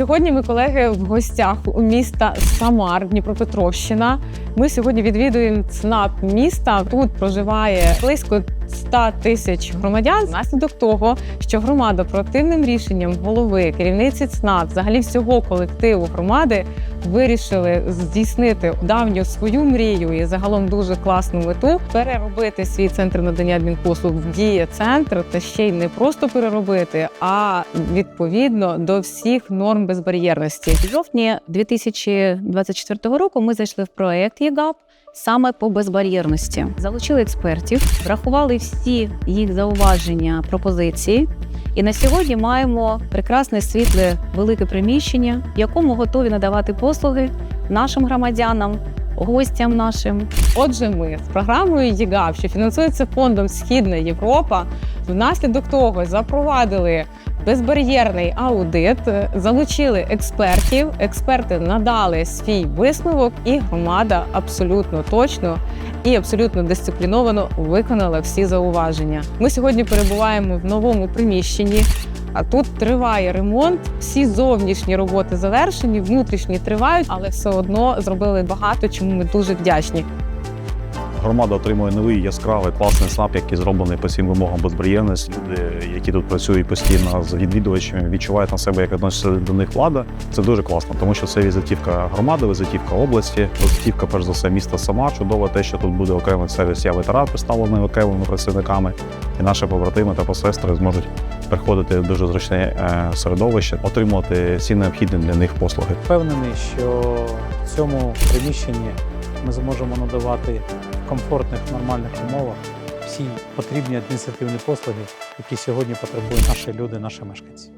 Сьогодні ми колеги в гостях у міста Самар, Дніпропетровщина. Ми сьогодні відвідуємо ЦНАП міста. Тут проживає близько 100 тисяч громадян. Внаслідок того, що громада противним рішенням голови, керівниці ЦНАП, взагалі всього колективу громади вирішили здійснити давню свою мрію і загалом дуже класну мету переробити свій центр надання адмінпослуг в діє центр та ще й не просто переробити, а відповідно до всіх норм безбар'єрності. В жовтні 2024 року ми зайшли в проект ЄГАП саме по безбар'єрності. Залучили експертів, врахували всі їх зауваження, пропозиції. І на сьогодні маємо прекрасне світле велике приміщення, в якому готові надавати послуги нашим громадянам, гостям нашим. Отже, ми з програмою ЄГАВ, що фінансується фондом Східна Європа, внаслідок того запровадили безбар'єрний аудит, залучили експертів. Експерти надали свій висновок, і громада абсолютно точно і абсолютно дисципліновано виконала всі зауваження. Ми сьогодні перебуваємо в новому приміщенні. А тут триває ремонт. Всі зовнішні роботи завершені, внутрішні тривають, але все одно зробили багато, чому ми дуже вдячні. Громада отримує новий яскравий класний СНАП, який зроблений по всім вимогам безбар'єрності. Люди, які тут працюють постійно з відвідувачами, відчувають на себе, як відноситься до них влада. Це дуже класно, тому що це візитівка громади, візитівка області, візитівка, перш за все, міста сама. Чудово те, що тут буде окремий сервіс я ветеран, представлений окремими працівниками, і наші побратими та посестри зможуть приходити в дуже зручне е, середовище, отримувати всі необхідні для них послуги. Впевнений, що в цьому приміщенні ми зможемо надавати комфортних, нормальних умовах всі потрібні адміністративні послуги, які сьогодні потребують наші люди, наші мешканці.